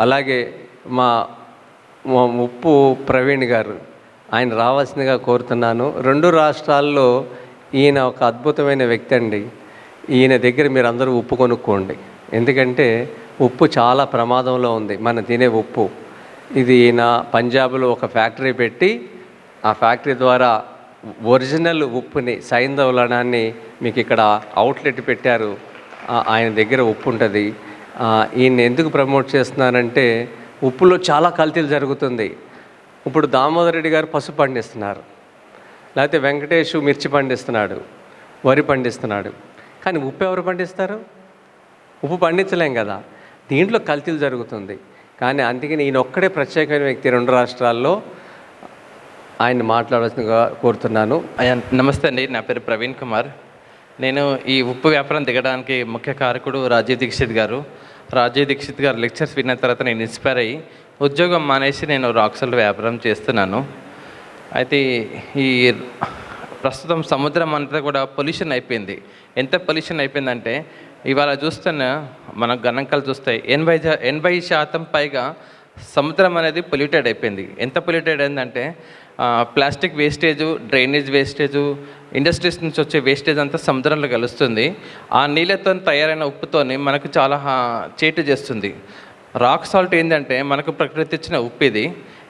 అలాగే మా మా ఉప్పు ప్రవీణ్ గారు ఆయన రావాల్సిందిగా కోరుతున్నాను. రెండు రాష్ట్రాల్లో ఈయన ఒక అద్భుతమైన వ్యక్తి అండి. ఈయన దగ్గర మీరు అందరూ ఉప్పు కొనుక్కోండి. ఎందుకంటే ఉప్పు చాలా ప్రమాదంలో ఉంది. మనం తినే ఉప్పు. ఇది ఈయన పంజాబ్లో ఒక ఫ్యాక్టరీ పెట్టి ఆ ఫ్యాక్టరీ ద్వారా ఒరిజినల్ ఉప్పుని సైంధవలనాన్ని మీకు ఇక్కడ అవుట్లెట్ పెట్టారు. ఆయన దగ్గర ఉప్పు ఉంటుంది. ఈయన ఎందుకు ప్రమోట్ చేస్తున్నానంటే ఉప్పులో చాలా కల్తీలు జరుగుతుంది. ఇప్పుడు దామోదర్ రెడ్డి గారు పసుపు పండిస్తున్నారు. లేకపోతే వెంకటేష్ మిర్చి పండిస్తున్నాడు వరి పండిస్తున్నాడు. కానీ ఉప్పు ఎవరు పండిస్తారు? ఉప్పు పండించలేం కదా. దీంట్లో కల్తీలు జరుగుతుంది. కానీ అందుకని ఈయన ఒక్కడే ప్రత్యేకమైన వ్యక్తి రెండు రాష్ట్రాల్లో. ఆయన మాట్లాడాల్సిందిగా కోరుతున్నాను. అయ్యా నమస్తే అండి. నా పేరు ప్రవీణ్ కుమార్. నేను ఈ ఉప్పు వ్యాపారం దిగడానికి ముఖ్య కారకుడు రాజీవ్ దీక్షిత్ గారు. రాజీవ్ దీక్షిత్ గారు లెక్చర్స్ విన్న తర్వాత నేను ఇన్స్పైర్ అయ్యి ఉద్యోగం మానేసి నేను రాక్సల్ వ్యాపారం చేస్తున్నాను. అయితే ఈ ప్రస్తుతం సముద్రం అంతా కూడా పొల్యూషన్ అయిపోయింది. ఎంత పొల్యూషన్ అయిపోయిందంటే ఇవాళ చూస్తున్న మన గణాంకాలు చూస్తాయి ఎనభై ఎనభై శాతం పైగా సముద్రం అనేది పొల్యూటెడ్ అయిపోయింది. ఎంత పొల్యూటెడ్ అయిందంటే plastic wastage drainage wastage industries నుంచి వచ్చే వేస్టేజ్ అంతా సముద్రంలో కలుస్తుంది. ఆ నీళ్ళతో తయారైన ఉప్పుతోని మనకు చాలా చేటు చేస్తుంది. రాక్ సాల్ట్ ఏంటంటే మనకు ప్రకృతి ఇచ్చిన ఉప్పు ఇది.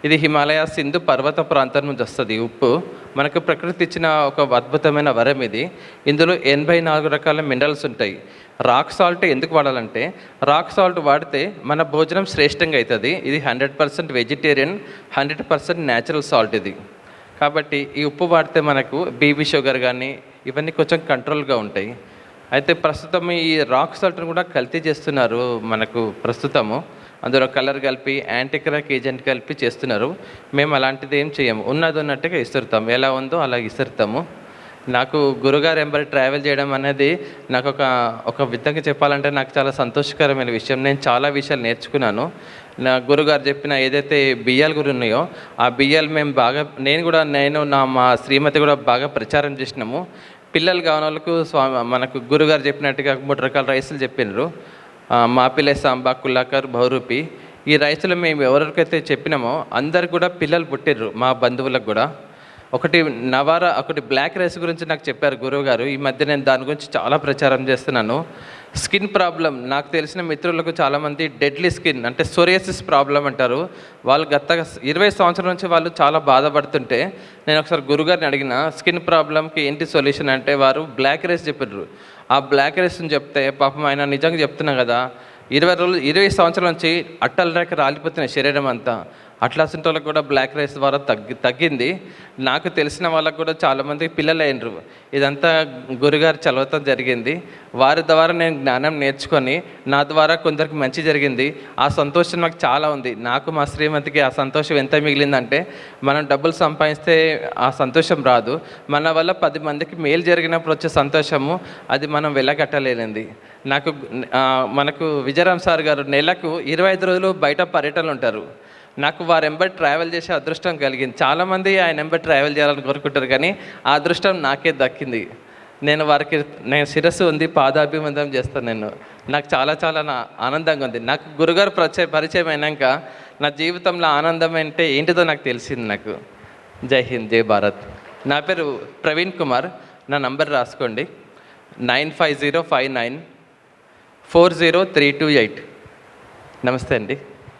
ఇది హిమాలయ సింధు పర్వత ప్రాంతం నుంచి వస్తుంది ఉప్పు. మనకు ప్రకృతి ఇచ్చిన ఒక అద్భుతమైన వరం ఇది. ఇందులో ఎనభై నాలుగు రకాల మినరల్స్ ఉంటాయి. రాక్ సాల్ట్ ఎందుకు వాడాలంటే రాక్ సాల్ట్ వాడితే మన భోజనం శ్రేష్టంగా అవుతుంది. ఇది hundred percent vegetarian hundred percent natural salt ఇది. కాబట్టి ఈ ఉప్పు వాడితే మనకు బీబీ షుగర్ కానీ ఇవన్నీ కొంచెం కంట్రోల్గా ఉంటాయి. అయితే ప్రస్తుతం ఈ రాక్ సాల్ట్ని కూడా కల్తీ చేస్తున్నారు మనకు ప్రస్తుతము. అందులో కలర్ కలిపి యాంటీక్రాక్ ఏజెంట్ కలిపి చేస్తున్నారు. మేము అలాంటిది ఏం చేయము ఉన్నది ఉన్నట్టుగా ఇస్తురుతాము. ఎలా ఉందో అలా ఇస్తురుతాము. నాకు గురుగారు ఎంబడి ట్రావెల్ చేయడం అనేది నాకు ఒక ఒక విధంగా చెప్పాలంటే నాకు చాలా సంతోషకరమైన విషయం. నేను చాలా విషయాలు నేర్చుకున్నాను. నా గురుగారు చెప్పిన ఏదైతే బియ్యాలు గురి ఉన్నాయో ఆ బియ్యాలు మేము బాగా నేను కూడా నేను నా మా శ్రీమతి కూడా బాగా ప్రచారం చేసినాము. పిల్లలు కాని వాళ్ళకు స్వామి మనకు గురుగారు చెప్పినట్టుగా మూడు రకాల రైసులు చెప్పినారు. మా మాపిలే సాంబా కుల్లాకర్ బహురూపి. ఈ రైసులు మేము ఎవరికైతే చెప్పినామో అందరు కూడా పిల్లలు పుట్టిర్రు మా బంధువులకు కూడా. ఒకటి నవారా ఒకటి బ్లాక్ రైస్ గురించి నాకు చెప్పారు గురువు గారు ఈ మధ్య నేను దాని గురించి చాలా ప్రచారం చేస్తున్నాను. స్కిన్ ప్రాబ్లం నాకు తెలిసిన మిత్రులకు చాలామంది డెడ్లీ స్కిన్ అంటే సోరియాసిస్ ప్రాబ్లం అంటారు. వాళ్ళు గత ఇరవై సంవత్సరాల నుంచి వాళ్ళు చాలా బాధపడుతుంటే నేను ఒకసారి గురుగారిని అడిగిన స్కిన్ ప్రాబ్లంకి ఏంటి సొల్యూషన్ అంటే వారు బ్లాక్ రైస్ చెప్పారు ఆ బ్లాక్ రైస్ని చెప్తే పాపం ఆయన నిజంగా చెప్తున్నా కదా ఇరవై రోజులు ఇరవై సంవత్సరాల నుంచి అట్టల రేఖ రాలిపోతున్నాయి శరీరం అంతా. అట్లాంటి వాళ్ళకి కూడా బ్లాక్ రైస్ ద్వారా తగ్గి తగ్గింది. నాకు తెలిసిన వాళ్ళకు కూడా చాలామంది పిల్లలు అయినరు ఇదంతా గురుగారు చదవటం జరిగింది. వారి ద్వారా నేను జ్ఞానం నేర్చుకొని నా ద్వారా కొందరికి మంచి జరిగింది. ఆ సంతోషం నాకు చాలా ఉంది. నాకు మా శ్రీమతికి ఆ సంతోషం ఎంత మిగిలిందంటే మనం డబ్బులు సంపాదిస్తే ఆ సంతోషం రాదు. మన వల్ల పది మందికి మేలు జరిగినప్పుడు వచ్చే సంతోషము అది మనం వెళ్ళగట్టలేనిది నాకు మనకు విజయరామ్ సార్ గారు నెలకు ఇరవై ఐదు రోజులు బయట పర్యటనలు ఉంటారు. నాకు వారు ఎంబడి ట్రావెల్ చేసే అదృష్టం కలిగింది. చాలామంది ఆయన ఎంబడి ట్రావెల్ చేయాలని కోరుకుంటారు కానీ ఆ అదృష్టం నాకే దక్కింది. నేను వారికి నేను శిరస్సు ఉంది పాదాభివందనం చేస్తాను నేను. నాకు చాలా చాలా నా ఆనందంగా ఉంది. నాకు గురుగారు పరిచయ పరిచయం అయినాక నా జీవితంలో ఆనందం అంటే ఏంటిదో నాకు తెలిసింది నాకు. జై హింద్ జై భారత్. నా పేరు ప్రవీణ్ కుమార్. నా నంబర్ రాసుకోండి. Nine five zero five nine four zero three two eight. నమస్తే అండి.